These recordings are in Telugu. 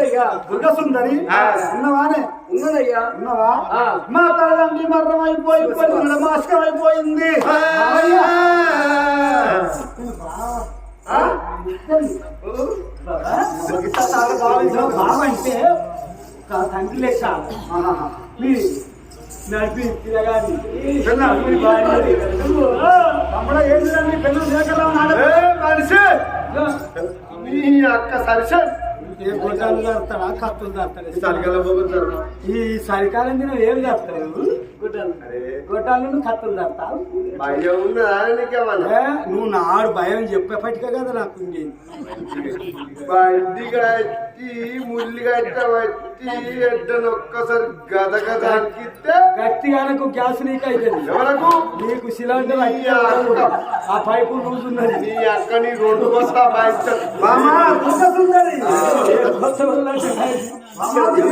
ఏంటయ్యా దుర్గసుందరి ఉన్నవానే. ఉన్నదయ్యా. ఉన్నవా. మా తల్లిదండ్రి మరణం అయిపోయి మాస్కర్ అయిపోయింది? బావంటే తండ్రి నడిపి తిరగాలి? మనిషి. మీ అక్క సరిసే ఏ గొడ్డాలు జరుపుతాడా కత్తులు పోగుతారు ఈ చలికాలం దినం ఏం జరుపుతాడు గొడ్డాలు. గొడ్డాలు నుండి కత్తులు జరుపుతావు భయం ఉన్నదా నీకేమన్నా నువ్వు నాడు భయం చెప్పేపటికే కదా నాకు బండి కట్టి ముల్లి కట్ట పట్టి ఎడ్డను ఒక్కసారి గద గద అంకిస్తే గట్టిగానకు గ్యాస్ లీక్ అవుతుంది ఎవరకు? నీకు సిలిండర్ అయ్యి ఆ పైపు లూజ్ ఉన్నది నీ అక్క నీ రెండు మామా, దుర్గసుందరి.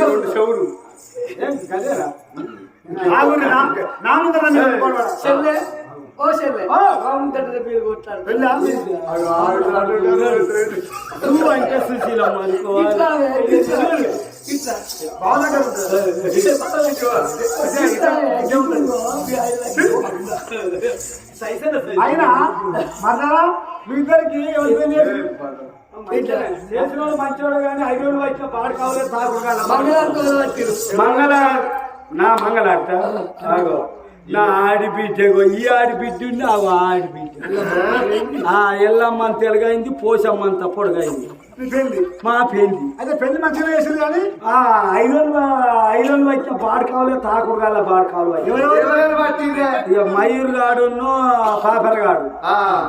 రెండు చెవులు. ఏం గదేరా? ఆగురి, నా- ముందర. చెల్లె. ఓ చెల్లె. బాగుంటుంది మీరు. నువ్వు అంటే సుశీలమ్మ. అయినా మరలా మీ ఇద్దరికి మంచోడు కానీ ఐదు వచ్చిన పాడు కావాలి మంగళ నా మంగళార్త ఆగో. నా ఆడిబిడ్డగో ఈ ఆడిబిడ్డ ఉంది ఆ ఆడిబిడ్డ. ఆ ఎల్లమ్మ తెలుగైంది పోసమ్మంత పొడగైంది. మీ పెళ్ళి మా పెళ్ళి. అయితే పెళ్ళి మంచిగా చేసింది కానీ ఆ ఐరన్ ఐరన్ వచ్చిన బాడు కావాలి తాకుడు కాల బాడు కావాలి. పట్టిందే ఇక మయూర్ గాడును పాపర్ గాడు.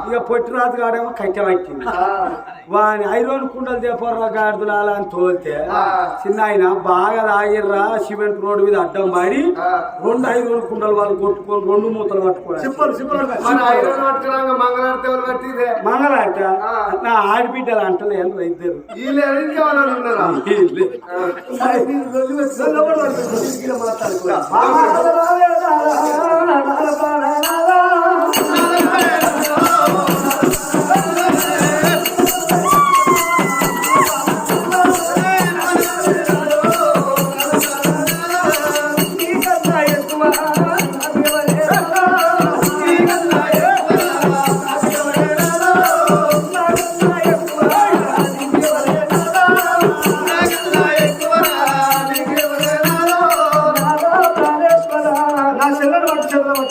ఇక పొట్టిరాజు గాడేమో కట్టె ఆ, వాని ఐరోన్ కుండలు దేపర్రా గాడిదలు అలా అని తోలితే. చిన్న ఆయన బాగా తాగిర్రా సిమెంట్ రోడ్డు మీద అడ్డం పడి. రెండు ఐరోన్ కుండలు వాళ్ళు కొట్టుకొని రెండు మూతలు పట్టుకోవాలి పట్టిందే ఆ. నా ఆడబిడ్డలు అంటలేరు ఇద్దరు వీళ్ళు ఇంకెవరు ఉన్నారా? వీళ్ళే.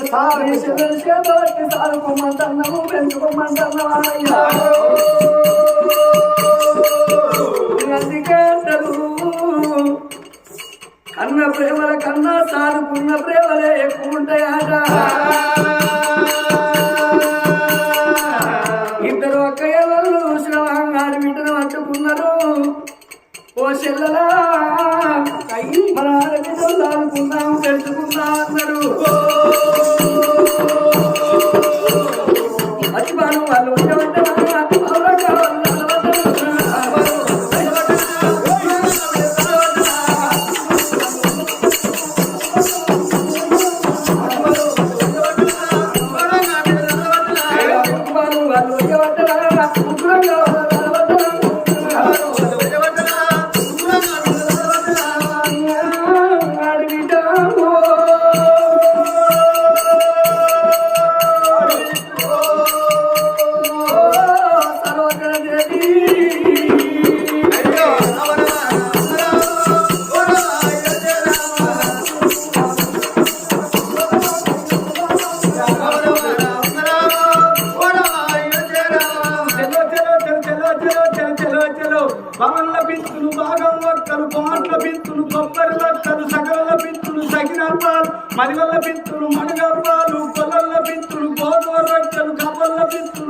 పట్టు చెల్లెలు పట్టు సార్ అన్న ప్రేమల కన్నా సాదుకున్న ప్రేమలే ఎక్కువ ఉంటాయట ఇద్దరు అక్కయ్యలు చూసిన ఆడి బిడ్డను పట్టుకున్నారు ఓ చెల్లలా మన ఆడబిడ్డలు ఆడుకుందాం తెలుసుకుందాం అన్నారు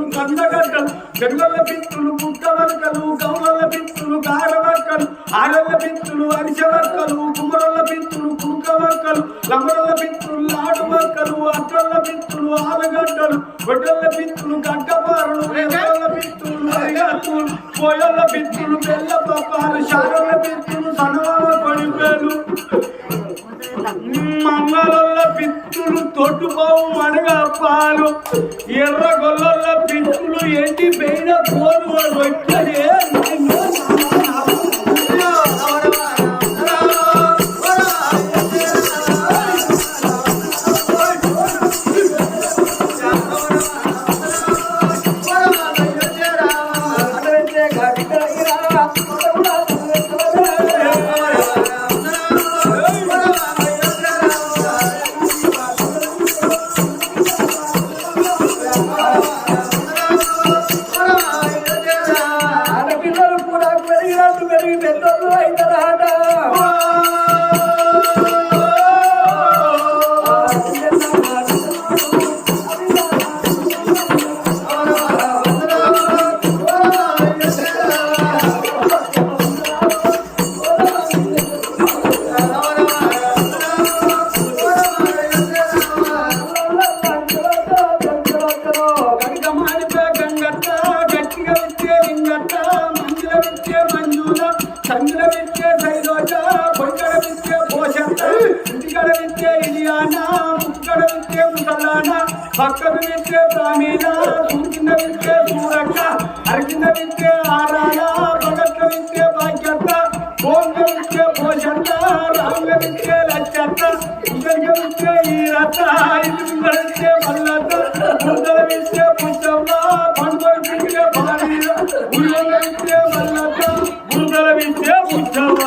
పిత్తులు బిత్తులు కందగడ్డలు గంగల పిత్తులు పుట్టవర్కలు గౌరల బిత్తులు గారవర్కలు ఆడల పిత్తులు అరిసెవర్కలు కుమరల పిత్తులు కునుకవర్కలు లమరల పిత్తులు లాడువర్కలు అట్టల పిత్తులు ఆలగడ్డలు గొడ్డల పిత్తులు గడ్డపారులు రేగల పిత్తులు అరిగత్తులు కోయల పిత్తులు బెల్ల పప్పాలు శారల పిత్తులు సనవాల కొడిపేలు మంగళల్ల పిత్తులు తొట్టుబావు అనగా ఎర్ర ఎర్రగో போர் போர் வைத்து భక్తులు పక్కన ప్రామీణ కూర్చున్న విచ్చే సూరక్క అరకింద విచ్చే ఆరాయ పగట్ల విచ్చే భాగ్యత భోగ విచ్చే పోషంత రాంగ విచ్చే లచ్చత్త ఇంకరిక విచ్చే ఈరత రత్త ఇది విచ్చే మల్లత్త ముందర పుచ్చమ్మ పండుగ విచ్చే భారీర ఉయ్యంగ విచ్చే మల్లత్త ముందర విచ్చే పుచ్చమ్మ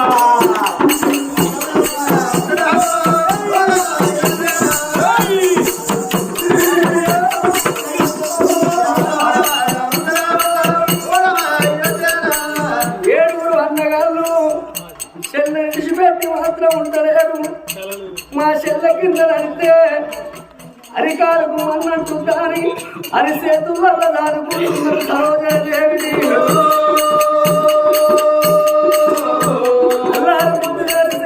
అరికాలకు అన్నట్టు కానీ అని చేతుల దాడుకుంటున్నారు సరోజన దేవిని అల్లారు ముందు గారి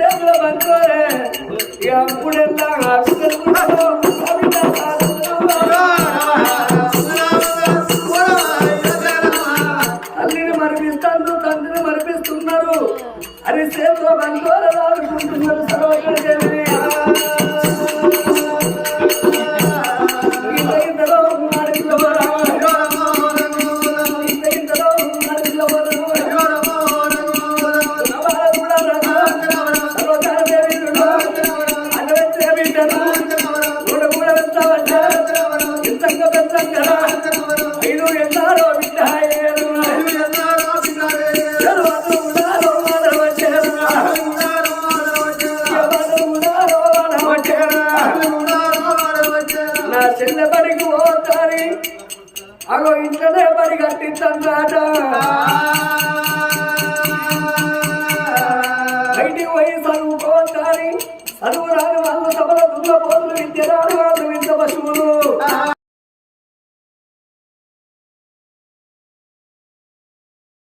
అప్పుడెల్లా తల్లిని మరిపిస్తాను తండ్రిని మరిపిస్తున్నారు. చేతిలో అగో ఇంట్లోనే పడి కట్టించాట బయటికి పోయి చదువుకోతాని అడుగు రాని వాళ్ళు సభల దున్న పోతులు విద్యరాడు